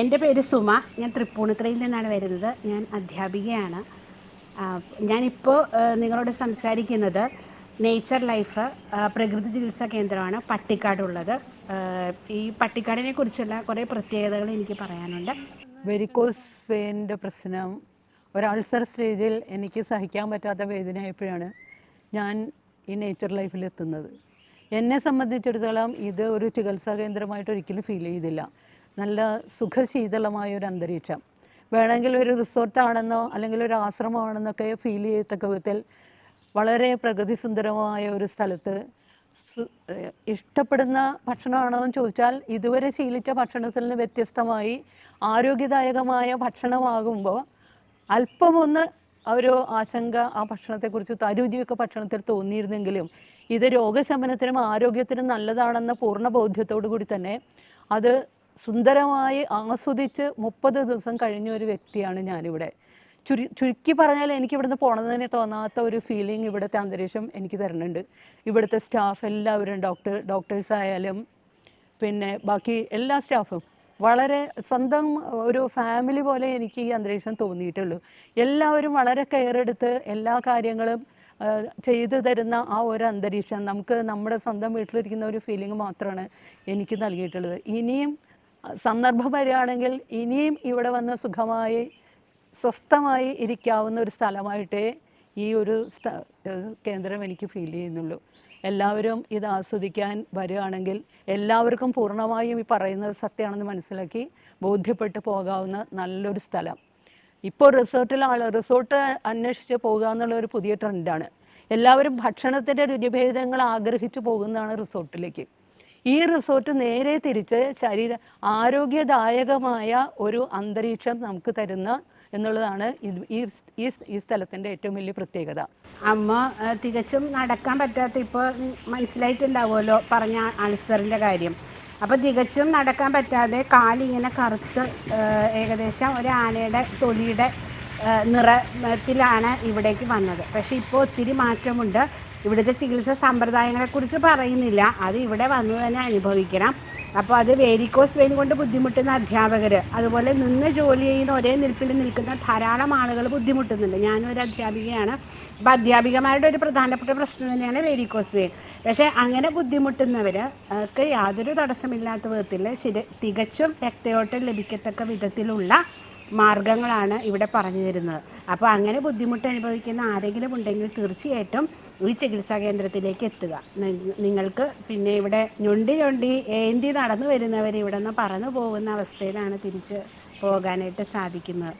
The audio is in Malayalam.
എന്റെ പേര് സുമ. ഞാൻ തൃപ്പൂണിത്തുറയിൽ നിന്നാണ് വരുന്നത്. ഞാൻ അധ്യാപികയാണ്. ഞാനിപ്പോൾ നിങ്ങളോട് സംസാരിക്കുന്നത് നേച്ചർ ലൈഫ് പ്രകൃതി ചികിത്സാ കേന്ദ്രമാണ് പട്ടിക്കാടുള്ളത്. ഈ പട്ടിക്കാടിനെ കുറിച്ചുള്ള കുറേ പ്രത്യേകതകൾ എനിക്ക് പറയാനുണ്ട്. വെരിക്കോസ് വെയിന്റെ പ്രശ്നം ഒരു സ്റ്റേജിൽ എനിക്ക് സഹിക്കാൻ പറ്റാത്ത വേദനയായപ്പോഴാണ് ഞാൻ ഈ നേച്ചർ ലൈഫിൽ എത്തുന്നത്. എന്നെ സംബന്ധിച്ചിടത്തോളം ഇത് ഒരു ചികിത്സാ കേന്ദ്രമായിട്ട് ഒരിക്കലും ഫീൽ ചെയ്തില്ല. നല്ല സുഖശീതളമായ ഒരു അന്തരീക്ഷം. വേണമെങ്കിൽ ഒരു റിസോർട്ടാണെന്നോ അല്ലെങ്കിൽ ഒരു ആശ്രമമാണെന്നൊക്കെ ഫീൽ ചെയ്യത്തക്ക വിധത്തിൽ വളരെ പ്രകൃതി സുന്ദരമായ ഒരു സ്ഥലത്ത് ഇഷ്ടപ്പെടുന്ന ഭക്ഷണമാണോ എന്ന് ചോദിച്ചാൽ ഇതുവരെ ശീലിച്ച ഭക്ഷണത്തിൽ നിന്ന് വ്യത്യസ്തമായി ആരോഗ്യദായകമായ ഭക്ഷണമാകുമ്പോൾ അല്പമൊന്ന് ഒരു ആശങ്ക ആ ഭക്ഷണത്തെക്കുറിച്ച് തരുചിയൊക്കെ ഭക്ഷണത്തിൽ തോന്നിയിരുന്നെങ്കിലും ഇത് രോഗശമനത്തിനും ആരോഗ്യത്തിനും നല്ലതാണെന്ന പൂർണ ബോധ്യത്തോടു കൂടി തന്നെ അത് സുന്ദരമായി ആസ്വദിച്ച് മുപ്പത് ദിവസം കഴിഞ്ഞ ഒരു വ്യക്തിയാണ് ഞാനിവിടെ. ചുരു ചുരുക്കി പറഞ്ഞാൽ എനിക്ക് ഇവിടുന്ന് പോണതിന് തോന്നാത്ത ഒരു ഫീലിംഗ് ഇവിടുത്തെ അന്തരീക്ഷം എനിക്ക് തരുന്നുണ്ട്. ഇവിടുത്തെ സ്റ്റാഫ് എല്ലാവരും ഡോക്ടർ ഡോക്ടേഴ്സ് ആയാലും പിന്നെ ബാക്കി എല്ലാ സ്റ്റാഫും വളരെ സ്വന്തം ഒരു ഫാമിലി പോലെ എനിക്ക് ഈ അന്തരീക്ഷം തോന്നിയിട്ടുള്ളൂ. എല്ലാവരും വളരെ കെയർ എടുത്ത് എല്ലാ കാര്യങ്ങളും ചെയ്തു തരുന്ന ആ ഒരു അന്തരീക്ഷം നമുക്ക് നമ്മുടെ സ്വന്തം വീട്ടിലിരിക്കുന്ന ഒരു ഫീലിംഗ് മാത്രമാണ് എനിക്ക് നൽകിയിട്ടുള്ളത്. ഇനിയും സന്ദർഭം വരികയാണെങ്കിൽ ഇനിയും ഇവിടെ വന്ന് സുഖമായി സ്വസ്ഥമായി ഇരിക്കാവുന്ന ഒരു സ്ഥലമായിട്ടേ ഈ ഒരു കേന്ദ്രം എനിക്ക് ഫീൽ ചെയ്യുന്നുള്ളൂ. എല്ലാവരും ഇത് ആസ്വദിക്കാൻ വരികയാണെങ്കിൽ എല്ലാവർക്കും പൂർണമായും ഈ പറയുന്നത് സത്യമാണെന്ന് മനസ്സിലാക്കി ബോധ്യപ്പെട്ട് പോകാവുന്ന നല്ലൊരു സ്ഥലം. ഇപ്പോൾ റിസോർട്ടിൽ ആൾ റിസോർട്ട് അന്വേഷിച്ച് പോകുക എന്നുള്ള ഒരു പുതിയ ട്രെൻഡാണ് എല്ലാവരും ഭക്ഷണത്തിന്റെ രുചിഭേദങ്ങൾ ആഗ്രഹിച്ചു പോകുന്നതാണ് റിസോർട്ടിലേക്ക്. ഈ റിസോർട്ട് നേരെ തിരിച്ച് ശരീര ആരോഗ്യദായകമായ ഒരു അന്തരീക്ഷം നമുക്ക് തരുന്ന എന്നുള്ളതാണ് ഈ ഈ സ്ഥലത്തിന്റെ ഏറ്റവും വലിയ പ്രത്യേകത. അമ്മ തികച്ചും നടക്കാൻ പറ്റാത്ത ഇപ്പോൾ മനസ്സിലായിട്ടുണ്ടാവുമല്ലോ പറഞ്ഞ അൾസറിന്റെ കാര്യം. അപ്പോൾ തികച്ചും നടക്കാൻ പറ്റാതെ കാലിങ്ങനെ കറുത്ത് ഏകദേശം ഒരു ആനയുടെ തൊലിയുടെ നിറത്തിലാണ് ഇവിടേക്ക് വന്നത്. പക്ഷേ ഇപ്പോൾ ഒത്തിരി മാറ്റമുണ്ട്. ഇവിടുത്തെ ചികിത്സാ സമ്പ്രദായങ്ങളെക്കുറിച്ച് പറയുന്നില്ല. അത് ഇവിടെ വന്നു തന്നെ അനുഭവിക്കണം. അപ്പോൾ അത് വേരിക്കോസ് വെയിൻ കൊണ്ട് ബുദ്ധിമുട്ടുന്ന അധ്യാപകർ അതുപോലെ നിന്ന് ജോലി ചെയ്യുന്ന ഒരേ നിൽപ്പിൽ നിൽക്കുന്ന ധാരാളം ആളുകൾ ബുദ്ധിമുട്ടുന്നുണ്ട്. ഞാനും ഒരു അധ്യാപികയാണ്. അപ്പോൾ അധ്യാപികമാരുടെ ഒരു പ്രധാനപ്പെട്ട പ്രശ്നം തന്നെയാണ് വേരിക്കോസ് വെയിൻ. പക്ഷേ അങ്ങനെ ബുദ്ധിമുട്ടുന്നവർ ഒക്കെ യാതൊരു തടസ്സമില്ലാത്ത വിധത്തിൽ ശരി തികച്ചും രക്തയോട്ടം ലഭിക്കത്തക്ക വിധത്തിലുള്ള മാർഗങ്ങളാണ് ഇവിടെ പറഞ്ഞു തരുന്നത്. അപ്പോൾ അങ്ങനെ ബുദ്ധിമുട്ട് അനുഭവിക്കുന്ന ആരെങ്കിലും ഉണ്ടെങ്കിൽ തീർച്ചയായിട്ടും ഈ ചികിത്സാ കേന്ദ്രത്തിലേക്ക് എത്തുക. നിങ്ങൾക്ക് പിന്നെ ഇവിടെ ഞൊണ്ടി ഞൊണ്ടി ഏന്തി നടന്നു വരുന്നവർ ഇവിടെ നിന്ന് പറന്നു പോകുന്ന അവസ്ഥയിലാണ് തിരിച്ച് പോകാനായിട്ട് സാധിക്കുന്നത്.